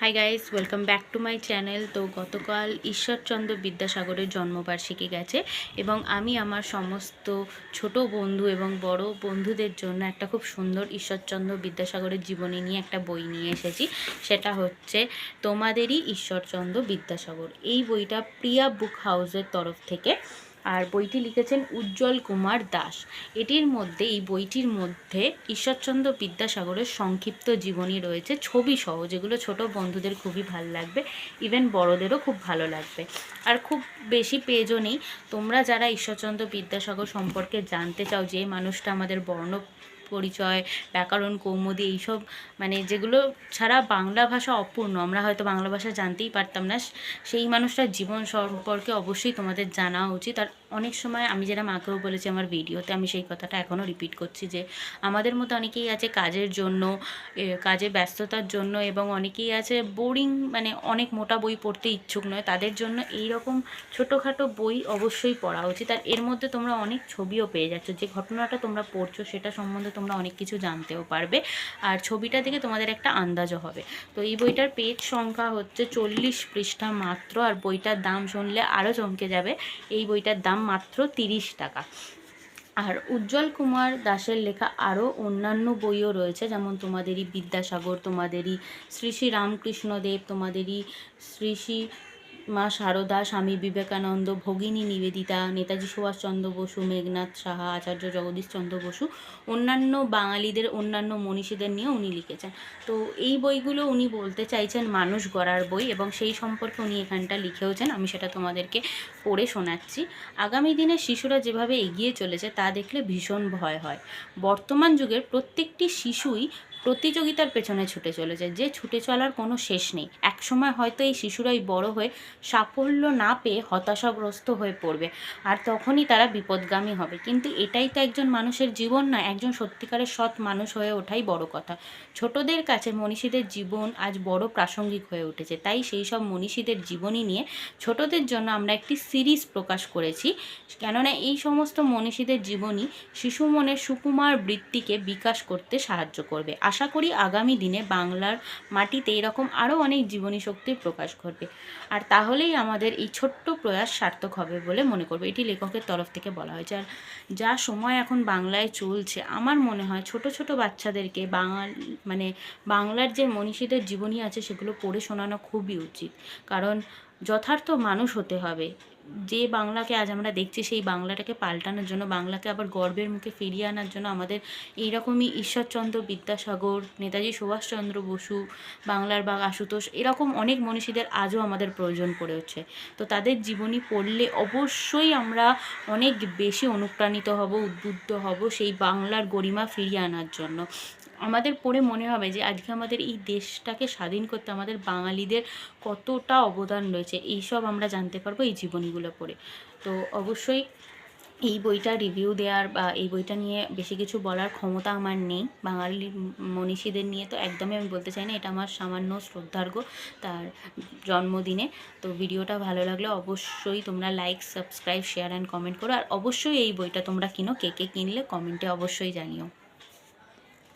Hi guys welcome back to my channel তো গতকাল ঈশ্বরচন্দ্র বিদ্যাসাগরের জন্মবার্ষিকী গেছে এবং আমি আমার সমস্ত ছোট বন্ধু এবং বড় বন্ধুদের জন্য একটা খুব সুন্দর ঈশ্বরচন্দ্র বিদ্যাসাগরের জীবনী নিয়ে একটা বই নিয়ে এসেছি। সেটা হচ্ছে তোমাদেরই ঈশ্বরচন্দ্র বিদ্যাসাগর। এই বইটা প্রিয়া বুক হাউসের তরফ থেকে আর বইটি লিখেছেন উজ্জ্বল কুমার দাস। এটির মধ্যে, এই বইটির মধ্যে ঈশ্বরচন্দ্র বিদ্যাসাগরের সংক্ষিপ্ত জীবনী রয়েছে, ছবি সহ, যেগুলো ছোট বন্ধুদের খুবই ভালো লাগবে ইভেন বড়দেরও খুব ভালো লাগবে। আর খুব বেশি পেজও নেই। তোমরা যারা ঈশ্বরচন্দ্র বিদ্যাসাগর সম্পর্কে জানতে চাও, যে মানুষটা আমাদের বর্ণ পরিচয়, ব্যাকরণ, কৌমুদি এইসব মানে যেগুলো ছাড়া বাংলা ভাষা অপূর্ণ, আমরা হয়তো বাংলা ভাষা জানতেই পারতাম না। সেই মানুষটার জীবন সম্পর্কে অবশ্যই তোমাদের জানা উচিত। আর অনেক সময় আমি যেটা মাকেও বলেছি আমার ভিডিওতে, আমি সেই কথাটা এখনও রিপিট করছি যে, আমাদের মতো অনেকেই আছে কাজের জন্য কাজে ব্যস্ততার জন্য এবং অনেকেই আছে বোরিং মানে অনেক মোটা বই পড়তে ইচ্ছুক নয়। তাদের জন্য এই রকম ছোটোখাটো বই অবশ্যই পড়া উচিত। আর এর মধ্যে তোমরা অনেক ছবিও পেয়ে যাচ্ছ। যে ঘটনাটা তোমরা পড়ছো, সেটা সম্বন্ধে তোমরা অনেক কিছু জানতেও পারবে। আর ছবিটা দেখে তোমাদের একটা আন্দাজও হবে। তো এই বইটার পেজ সংখ্যা হচ্ছে চল্লিশ পৃষ্ঠা মাত্র, আর বইটার দাম শুনলে আরও চমকে যাবে। এই বইটার দাম মাত্র তিরিশ টাকা। আর উজ্জ্বল কুমার দাসের লেখা আরও অন্যান্য বইও রয়েছে, যেমন তোমাদেরই বিদ্যাসাগর, তোমাদেরই শ্রী শ্রী রামকৃষ্ণদেব, তোমাদেরই শ্রী শ্রী মা শারদা স্বামী বিবেকানন্দ, ভগিনী নিবেদিতা, নেতাজি সুভাষচন্দ্র বসু, মেঘনাথ সাহা, আচার্য জগদীশচন্দ্র বসু, অন্যান্য বাঙালিদের, অন্যান্য মনীষীদের নিয়ে উনি লিখেছেন। তো এই বইগুলো উনি বলতে চাইছেন মানুষ গড়ার বই এবং সেই সম্পর্কে উনি এখানটা লিখেওছেন, আমি সেটা তোমাদেরকে পড়ে শোনাচ্ছি। আগামী দিনে শিশুরা যেভাবে এগিয়ে চলেছে তা দেখলে ভীষণ ভয় হয়। বর্তমান যুগের প্রত্যেকটি শিশুই প্রতিযোগিতার পেছনে ছুটে চলেছে, যে ছুটে চলার কোনো শেষ নেই। একসময় হয়তো এই শিশুরাই বড় হয়ে সাফল্য না পেয়ে হতাশাগ্রস্ত হয়ে পড়বে, আর তখনই তারা বিপদগামী হবে। কিন্তু এটাই তো একজন মানুষের জীবন না একজন সত্যিকারের সৎ মানুষ হয়ে ওঠাই বড় কথা। ছোটদের কাছে মনীষীদের জীবন আজ বড় প্রাসঙ্গিক হয়ে উঠেছে, তাই সেই সব মনীষীদের জীবনী নিয়ে ছোটদের জন্য আমরা একটি সিরিজ প্রকাশ করেছি। কেননা এই সমস্ত মনীষীদের জীবনী শিশু মনের সুকুমার বৃত্তিকে বিকাশ করতে সাহায্য করবে। আশা করি আগামী দিনে বাংলার মাটিতে এরকম আরও অনেক জীবনী শক্তির প্রকাশ ঘটবে। আর তাহলেই আমাদের এই ছোট্ট প্রয়াস সার্থক হবে বলে মনে করব। এটি লেখকের তরফ থেকে বলা হয়েছে। আর যা সময় এখন বাংলায় চলছে, আমার মনে হয় ছোট ছোট বাচ্চাদেরকে বাঙাল মানে বাংলার যে মনীষীদের জীবনী আছে, সেগুলো পড়ে শোনানো খুবই উচিত। কারণ যথার্থ মানুষ হতে হবে। যে বাংলাকে আজ আমরা দেখছি, সেই বাংলাটাকে পাল্টানোর জন্য, বাংলাকে আবার গর্বের মুখে ফিরিয়ে আনার জন্য আমাদের এইরকমই ঈশ্বরচন্দ্র বিদ্যাসাগর, নেতাজি সুভাষচন্দ্র বসু, বাংলার বাঘ আশুতোষ, এরকম অনেক মনীষীদের আজও আমাদের প্রয়োজন পড়ে হচ্ছে তো তাদের জীবনী পড়লে অবশ্যই আমরা অনেক বেশি অনুপ্রাণিত হব, উদ্বুদ্ধ হব সেই বাংলার গরিমা ফিরিয়ে আনার জন্য। আমাদের পড়ে মনে হবে যে আজকে আমাদের এই দেশটাকে স্বাধীন করতে আমাদের বাঙালিদের কতটা অবদান রয়েছে, এইসব আমরা জানতে পারব এই জীবনীগুলো পড়ে। তো অবশ্যই এই বইটা রিভিউ দেওয়ার বা এই বইটা নিয়ে বেশি কিছু বলার ক্ষমতা আমার নেই। বাঙালি মনীষীদের নিয়ে তো একদমই আমি বলতে চাই না, এটা আমার সামান্য শ্রদ্ধার্ঘ তার জন্মদিনে। তো ভিডিওটা ভালো লাগলে অবশ্যই তোমরা like subscribe share and comment করো। আর অবশ্যই এই বইটা তোমরা কিনো, কে কে কিনলে কমেন্টে অবশ্যই জানিও।